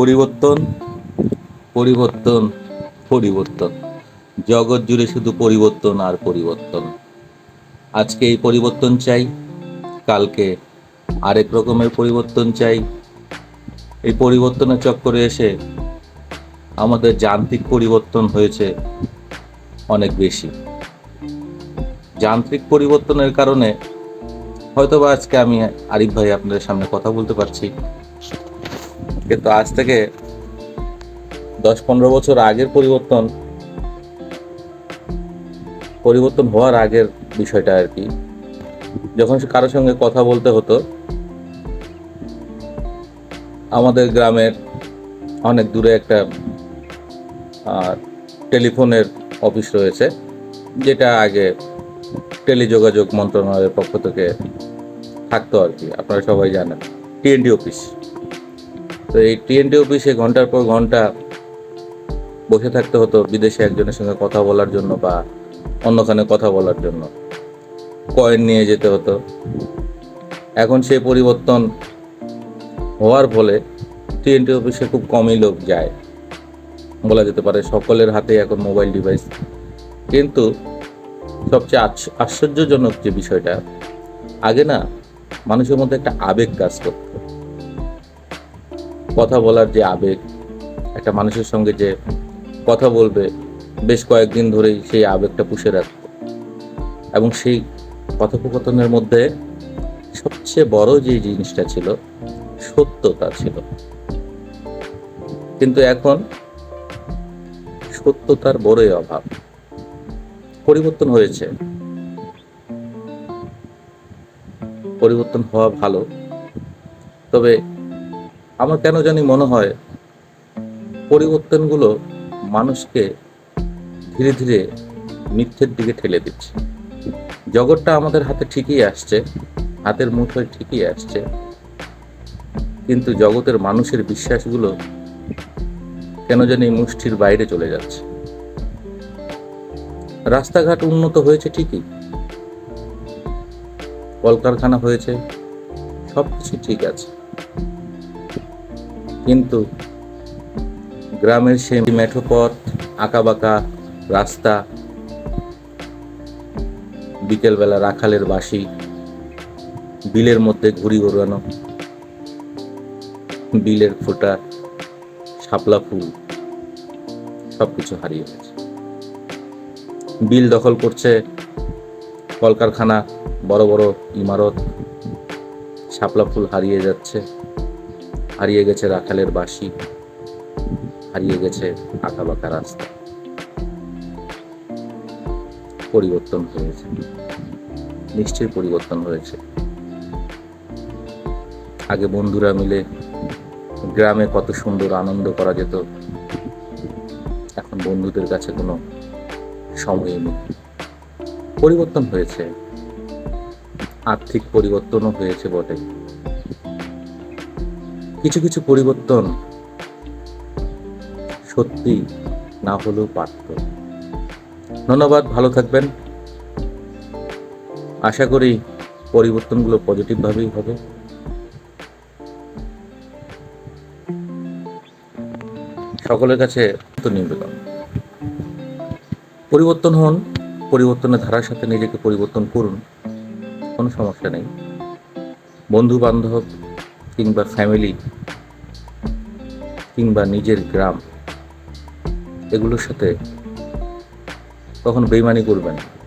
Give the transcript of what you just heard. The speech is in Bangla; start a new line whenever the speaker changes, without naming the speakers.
পরিবর্তন পরিবর্তন পরিবর্তন। জগৎ জুড়ে শুধু পরিবর্তন আর পরিবর্তন। আজকে এই পরিবর্তন চাই, কালকে আরেক রকমের পরিবর্তন চাই। এই পরিবর্তনের চক্করে এসে আমাদের যান্ত্রিক পরিবর্তন হয়েছে অনেক বেশি। যান্ত্রিক পরিবর্তনের কারণে হয়তোবা আজকে আমি আরিফ ভাই আপনাদের সামনে কথা বলতে পারছি। কিন্তু আজ থেকে দশ পনেরো বছর আগের পরিবর্তন পরিবর্তন হওয়ার আগের বিষয়টা আর কি। যখন সে কারোর সঙ্গে কথা বলতে হতো, আমাদের গ্রামের অনেক দূরে একটা টেলিফোনের অফিস রয়েছে, যেটা আগে টেলিযোগাযোগ মন্ত্রণালয়ের পক্ষ থেকে থাকতো আর কি, আপনারা সবাই জানেন টিএনডি অফিস। তো এই টিএনডি অফিসে ঘণ্টার পর ঘণ্টা বসে থাকতে হতো বিদেশে একজনের সঙ্গে কথা বলার জন্য বা অন্যখানে কথা বলার জন্য। কয়েন নিয়ে যেতে হতো। এখন সেই পরিবর্তন হওয়ার ফলে টিএনটি অফিসে খুব কমই লোক যায়। বলা যেতে পারে সকলের হাতে এখন মোবাইল ডিভাইস কিন্তু সবচেয়ে আশ্চ- আশ্চর্যজনক যে বিষয়টা, আগে না মানুষের মধ্যে একটা আবেগ কাজ করত। কথা বলার যে আবেগ, একটা মানুষের সঙ্গে যে কথা বলবে, বেশ কয়েকদিন ধরেই সেই আবেগটা পুষে রাখত এবং সেই কথোপকথনের মধ্যে সবচেয়ে বড় যে জিনিসটা ছিল, সত্যতা ছিল। কিন্তু এখন সত্যতার বড়ই অভাব। পরিবর্তন হয়েছে। পরিবর্তন হওয়া ভালো। তবে আমার কেন জানি মনে হয় পরিবর্তনগুলো মানুষকে ধীরে ধীরে মিথ্যের দিকে ঠেলে দিচ্ছে। জগৎটা আমাদের হাতে ঠিকই আসছে, হাতের মুঠোয় ঠিকই আসছে, কিন্তু জগতের মানুষের বিশ্বাসগুলো কেন জানি মুষ্টির বাইরে চলে যাচ্ছে। রাস্তাঘাট উন্নত হয়েছে ঠিকই, কলকারখানা হয়েছে সব কিছু ঠিক আছে। কিন্তু গ্রামের সে মেঠো পথ, আঁকাবাঁকা রাস্তা, বিকেলবেলা রাখালের বাসি বিলের মধ্যে ঘুড়ি ওড়ানো বিলের ফোঁটা, শাপলা ফুল, সবকিছু হারিয়ে গেছে। বিল দখল করছে কলকারখানা, বড় বড় ইমারত, শাপলা ফুল হারিয়ে যাচ্ছে। হারিয়ে গেছে রাখালের বাসি হারিয়ে গেছে আঁকা বাঁকা রাস্তা। পরিবর্তন হয়েছে। নিশ্চয়ই পরিবর্তন হয়েছে। আগে বন্ধুরা মিলে গ্রামে কত সুন্দর আনন্দ করা যেত, এখন বন্ধুদের কাছে কোনো সময় নেই। পরিবর্তন হয়েছে। আর্থিক পরিবর্তনও হয়েছে বটে। কিছু কিছু পরিবর্তন সত্যি না হলেও পারত ধন্যবাদ, ভালো থাকবেন। আশা করি পরিবর্তনগুলো পজিটিভভাবেই হবে। সকলের কাছে নিবেদন। পরিবর্তন হন, পরিবর্তনের ধারার সাথে নিজেকে পরিবর্তন করুন, কোনো সমস্যা নেই। বন্ধু বান্ধব কিংবা ফ্যামিলি কিংবা নিজের গ্রাম এগুলোর সাথে কখনো বেইমানি করবেন না।